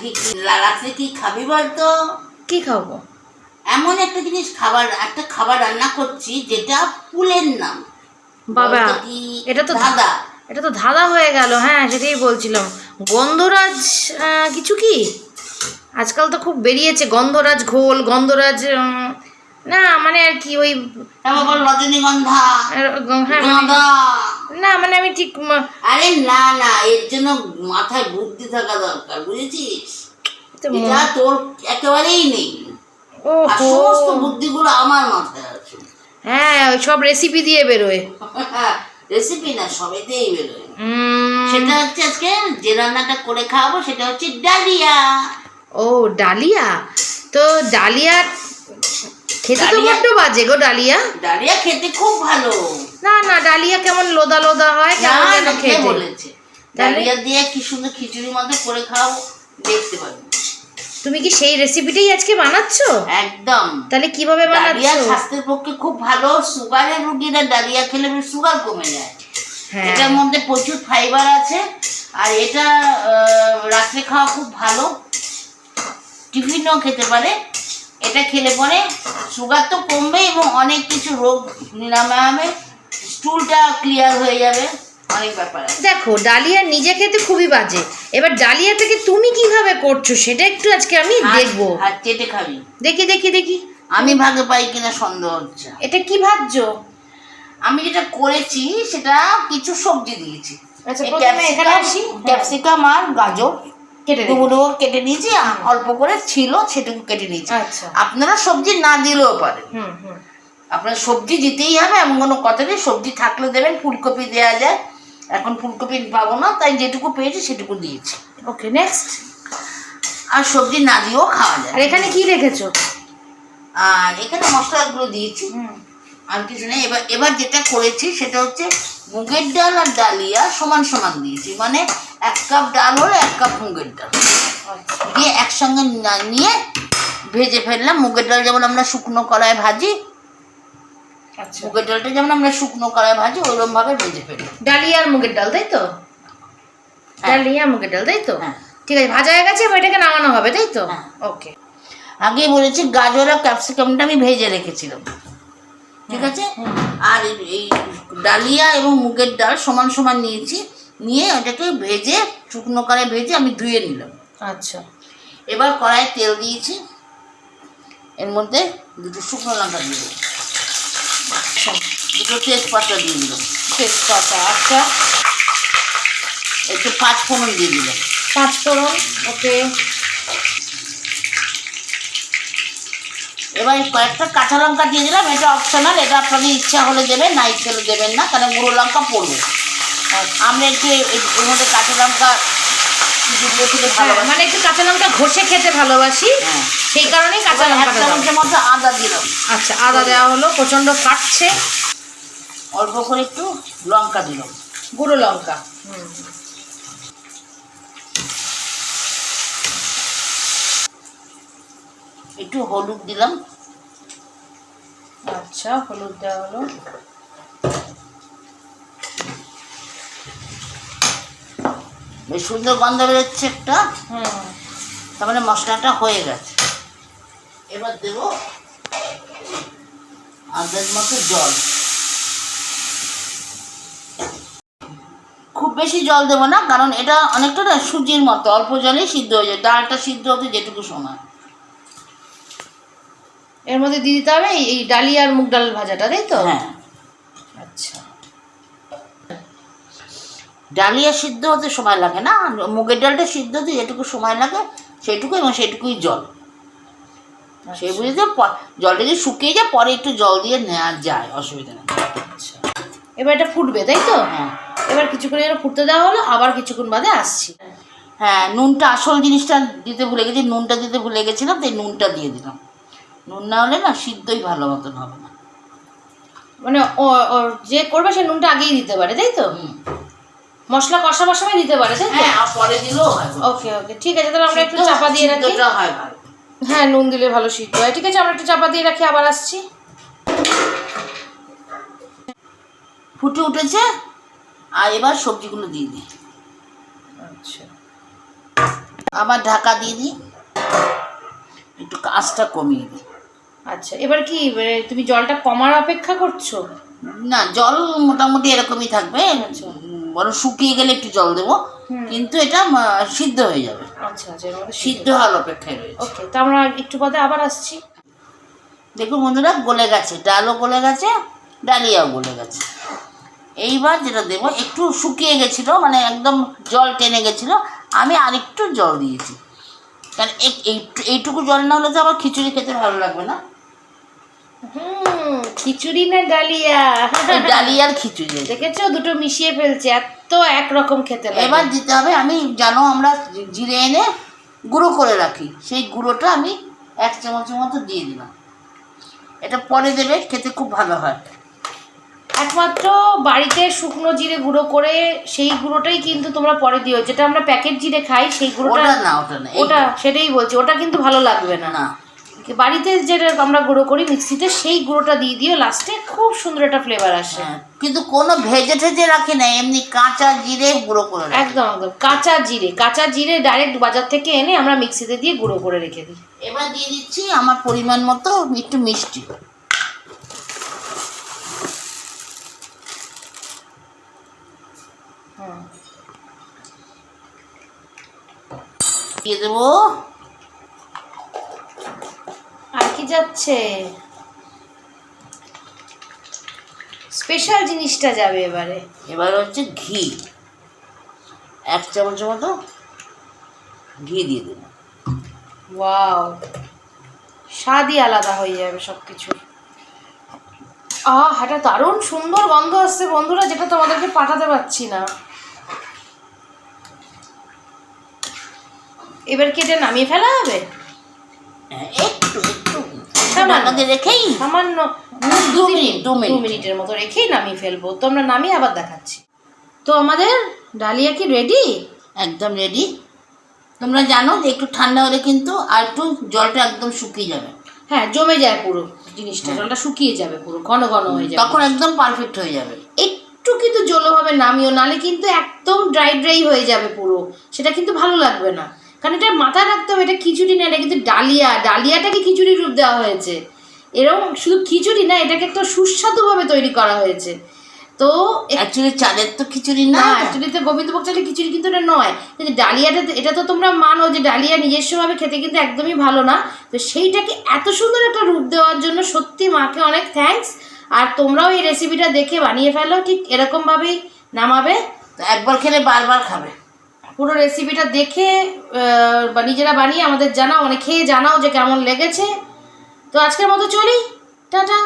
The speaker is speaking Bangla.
আজকে রাত্রে কি খাবি বলতো? কি খাব? এমন একটা জিনিস খাবার একটা খাবার রান্না করছি যেটা ফুলের নাম। বাবা এটা তো ধাঁধা। এটা তো ধাঁধা হয়ে গেল হ্যাঁ সেটাই বলছিলাম। গন্ধরাজ কিছু কি? আজকাল তো খুব বেরিয়েছে গন্ধরাজ ঘোল গন্ধরাজ না মানে আর কি ওই রজনীগন্ধা। হ্যাঁ মানে- না মানে আমি ঠিক আরে না না এর জন্য মাথায় বুদ্ধি থাকা দরকার বুঝেছিস? এটা তোর একেবারেই নেই। আর সমস্ত বুদ্ধিগুলো আমার মাথায় আছে। হ্যাঁ ওই সব রেসিপি দিয়ে বেরোয়। রেসিপি না সবেতেই বেরোয়। সেটা হচ্ছে আজকে যে রান্নাটা করে খাওয়াবো সেটা হচ্ছে ডালিয়া। ও ডালিয়া? তো ডালিয়া খেতে তো বড্ড বাজে গো ডালিয়া। ডালিয়া খেতে খুব ভালো। না না ডালিয়া কেমন লোদা লোদা হয় কেমন যেন খেতে। বলেছে? ডালিয়া দিয়ে কি সুন্দর খিচুড়ির মধ্যে করে খাওয়াবো দেখতে পাবি তুমি কি সেই রেসিপিটাই আজকে বানাচ্ছো? একদম। তাহলে কীভাবে বানাচ্ছো? স্বাস্থ্যের পক্ষে খুব ভালো। সুগারের রুগীরা ডালিয়া খেলে সুগার কমে যায়। হ্যাঁ। এটার মধ্যে প্রচুর ফাইবার আছে। আর এটা রাত্রে খাওয়া খুব ভালো। টিফিনও খেতে পারে। এটা খেলে পরে সুগার তো কমবে এবং অনেক কিছু রোগ নিরাময় হবে স্টুলটা ক্লিয়ার হয়ে যাবে। অনেক ব্যাপার দেখো ডালিয়া নিজে খেতে খুবই বাজে। এবার ডালিয়া থেকে তুমি কীভাবে করছ সেটা একটু আজকে আমি দেখব। আর চেটে খাবি। দেখি দেখি দেখি। আমি ভাগে পাই কিনা সন্দেহ হচ্ছে। এটা কি ভাবছ? আমি যেটা করেছি সেটা কিছু সবজি দিয়েছি। আচ্ছা, প্রথমে এখানে আসি। ক্যাপসিকাম আর গাজর। ডুবো ডুবো কেটে নিয়েছি অল্প করে ছিল সেটুকু কেটে নিয়েছি। আচ্ছা। আপনারা সবজি না দিলেও পারেন। আপনার সবজি দিতেই হবে এমন কোনো কথা নেই। সবজি থাকলে দেবেন ফুলকপি দেওয়া যায়। এখন ফুলকপি পাবো না তাই যেটুকু পেয়েছি সেটুকু দিয়েছি। ওকে নেক্সট আর সবজি না দিয়েও খাওয়া যায়। আর এখানে কি রেখেছো? আর এখানে মশলাগুলো দিয়েছি। হুম। আর কিছু নেই। এবার এবার যেটা করেছি সেটা হচ্ছে মুগের ডাল আর ডালিয়া সমান সমান দিয়েছি। মানে এক কাপ ডাল হলো এক কাপ মুগের ডাল। আচ্ছা। দিয়ে একসঙ্গে নিয়ে ভেজে ফেললাম। মুগের ডাল যেমন আমরা শুকনো কড়ায় ভাজি আচ্ছা। মুগের ডালটা যেমন আমরা শুকনো কড়ায় ভাজি ওরকম ভাবে ভেজে ফেললাম। ডালিয়া আর মুগের ডাল তাই তো? হ্যাঁ। ডালিয়া মুগের ডাল তাই তো? হ্যাঁ। ঠিক আছে ভাজা হয়ে গেছে এবার এটাকে নামানো হবে তাই তো? হ্যাঁ। ওকে। আগে বলেছি গাজর আর ক্যাপসিকামটা আমি ভেজে রেখেছিলাম। ঠিক আছে? আর এই ডালিয়া এবং মুগের ডাল সমান সমান নিয়েছি। নিয়ে ওটাকে ভেজে শুকনো কড়ায় ভেজে আমি ধুয়ে নিলাম। আচ্ছা। এবার কড়াইয়ে তেল দিয়েছি। এর মধ্যে দুটো শুকনো লঙ্কা দিয়ে দিলাম। দুটো তেজপাতা দিয়ে দিলাম। তেজপাতা আচ্ছা। একটু পাঁচ ফোড়ন দিয়ে দিলাম। পাঁচ ফোড়ন ওকে। এবার কয়েকটা কাঁচা লঙ্কা দিয়ে দিলাম। এটা অপশনাল এটা আপনাদের ইচ্ছা হলে দেবেন না ইচ্ছা হলে দেবেন না কারণ গুঁড়ো লঙ্কা পড়বে। আমরা একটু এর মধ্যে কাঁচা লঙ্কা হ্যাঁ, মানে একটু কাঁচা লঙ্কা ঘষে খেতে ভালোবাসি। হ্যাঁ। সেই কারণেই কাঁচা এবার লঙ্কা মতো আদা দিলাম আচ্ছা আদা দেওয়া হলো প্রচণ্ড কাটছে। অল্প করে একটু লঙ্কা দিলাম গুঁড়ো লঙ্কা। একটু হলুদ দিলাম। আচ্ছা হলুদ দেওয়া হলো। বেশ সুন্দর গন্ধ বেরোচ্ছে একটা। তার মানে মশলাটা হয়ে গেছে। এবার দেব আন্দাজ মতো জল। খুব বেশি জল দেবো না কারণ এটা অনেকটা না সুজির মতো অল্প জলেই সিদ্ধ হয়ে যায়। ডালটা সিদ্ধ হতে যেটুকু সময়। এর মধ্যে দিয়ে দিতে হবে এই- এই ডালিয়া আর মুগ ডাল ভাজাটা তাই তো? হ্যাঁ আচ্ছা ডালিয়া সিদ্ধ হতে সময় লাগে না মুগের ডালটা সিদ্ধ হতে যেটুকু সময় লাগে সেটুকু এবং সেটুকুই জল। সেই বুঝতে প- জলটা যদি শুকিয়ে যায় পরে একটু জল দিয়ে নেওয়া যায় অসুবিধা নেই। আচ্ছা। এবার এটা ফুটবে তাই তো? হ্যাঁ। এবার কিছুক্ষণ এটা ফুটতে দেওয়া হলো আবার কিছুক্ষণ বাদে আসছি। হ্যাঁ নুনটা আসল জিনিসটা দিতে ভুলে গেছি নুনটা দিতে ভুলে গেছিলাম তাই নুনটা দিয়ে দিলাম। নুন না হলে না সিদ্ধই ভালো মতন হবে না। মানে যে করবে সে নুনটা আগেই দিতে পারে তাই তো? হুম। মশলা কষাবার সময় দিতে পারে তাই হ্যাঁ আর পরে দিলেও হয় ওকে ওকে ঠিক আছে তাহলে আমরা একটু চাপা দিয়ে রাখি। হয় ভালো। হ্যাঁ নুন দিলে ভালো সিদ্ধ হয়। ঠিক আছে আমরা একটু চাপা দিয়ে রাখি আবার আসছি। ফুটে উঠেছে আর এবার সবজিগুলো দিয়ে দিই। আচ্ছা। আবার ঢাকা দিয়ে দিই। একটু কাজটা কমিয়ে দিই। আচ্ছা এবার কি তুমি জলটা কমার অপেক্ষা করছ? না জল মোটামুটি এরকমই থাকবে। আচ্ছা। বড় শুকিয়ে গেলে একটু জল দেবো কিন্তু এটা সিদ্ধ হয়ে যাবে। আচ্ছা আচ্ছা সিদ্ধ। হওয়ার অপেক্ষায় রয়েছে। ওকে তো আমরা একটু পরে আবার আসছি। দেখুন বন্ধুরা গলে গেছে ডালও গলে গেছে ডালিয়াও গলে গেছে। এইবার যেটা দেবো একটু শুকিয়ে গেছিল মানে একদম জল টেনে গেছিল আমি আরেকটু জল দিয়েছি। কারণ এই- এই- এইটুকু জল না হলে তো আবার খিচুড়ি খেতে ভালো লাগবে না। খিচুড়ি না ডালিয়া? ডালিয়ার খিচুড়ি। দেখেছ? দুটো মিশিয়ে ফেলছে এত একরকম খেতে এবার দিতে হবে আমি জানো আমরা জিরে এনে গুঁড়ো করে রাখি। সেই গুঁড়োটা আমি এক চামচের মতো দিয়ে দিলাম। এটা পরে দেবে খেতে খুব ভালো হয়। একমাত্র বাড়িতে শুকনো জিরে গুঁড়ো করে সেই গুঁড়োটাই কিন্তু তোমরা পরে দিও। যেটা আমরা প্যাকেট জিরে খাই সেই গুঁড়োটা না ওটা না ওটা সেটাই বলছি ওটা কিন্তু ভালো লাগবে না। না। বাড়িতে যেটা আমরা গুঁড়ো করি মিক্সিতে সেই গুঁড়োটা দিয়ে দিও লাস্টে খুব সুন্দর একটা ফ্লেভার আসে। হ্যাঁ, কিন্তু কোনো ভেজে ঠেজে রাখি না এমনি কাঁচা জিরে গুঁড়ো করে একদম একদম কাঁচা জিরে কাঁচা জিরে ডাইরেক্ট বাজার থেকে এনে আমরা মিক্সিতে দিয়ে গুঁড়ো করে রেখে দিই। এবার দিয়ে দিচ্ছি আমার পরিমাণ মতো একটু মিষ্টি। দিয়ে দেবো আর কি যাচ্ছে। স্পেশাল জিনিসটা যাবে এবারে। এবার হচ্ছে ঘি। এক চামচের মতো ঘি দিয়ে দেবো। ওয়াও স্বাদই আলাদা হয়ে যাবে সব কিছু আহ এটা দারুণ সুন্দর গন্ধ আসছে বন্ধুরা যেটা তোমাদেরকে পাঠাতে পারছি না। এবার কি এটা নামিয়ে ফেলা হবে? সামান্য। রেখেই সামান্য দু মিনিট দু দু মিনিট। মিনিটের মতো রেখেই নামিয়ে ফেলব। তো আমরা নামিয়ে আবার দেখাচ্ছি। তো আমাদের ডালিয়া কি রেডি একদম রেডি তোমরা জানো যে একটু ঠান্ডা হলে কিন্তু আর একটু জলটা একদম শুকিয়ে যাবে। হ্যাঁ জমে যায় পুরো জিনিসটা। জলটা শুকিয়ে যাবে পুরো ঘন ঘন হয়ে যাবে। তখন একদম পারফেক্ট হয়ে যাবে। একটু কিন্তু জলভাবে নামিও নালে কিন্তু একদম ড্রাই ড্রাই হয়ে যাবে পুরো। সেটা কিন্তু ভালো লাগবে না। কারণ এটা মাথায় রাখতে হবে এটা খিচুড়ি না এটা কিন্তু ডালিয়া। ডালিয়াটাকে খিচুড়ি রূপ দেওয়া হয়েছে। এরকম শুধু খিচুড়ি না এটাকে একটা সুস্বাদুভাবে তৈরি করা হয়েছে। তো অ্যাকচুয়ালি চালের তো খিচুড়ি না অ্যাকচুয়ালি তো গোবিন্দভোগ চালের খিচুড়ি কিন্তু এটা নয়। কিন্তু ডালিয়াটা এটা তো তোমরা মানো যে ডালিয়া নিজস্বভাবে খেতে কিন্তু একদমই ভালো না। তো সেইটাকে এত সুন্দর একটা রূপ দেওয়ার জন্য সত্যি মাকে অনেক থ্যাঙ্কস আর তোমরাও এই রেসিপিটা দেখে বানিয়ে ফেলো ঠিক এরকমভাবেই নামাবে। তো একবার খেলে বারবার খাবে। পুরো রেসিপিটা দেখে বা নিজেরা বানিয়ে আমাদের জানাও মানে খেয়ে জানাও যে কেমন লেগেছে। তো আজকের মতো চলি। টাটা।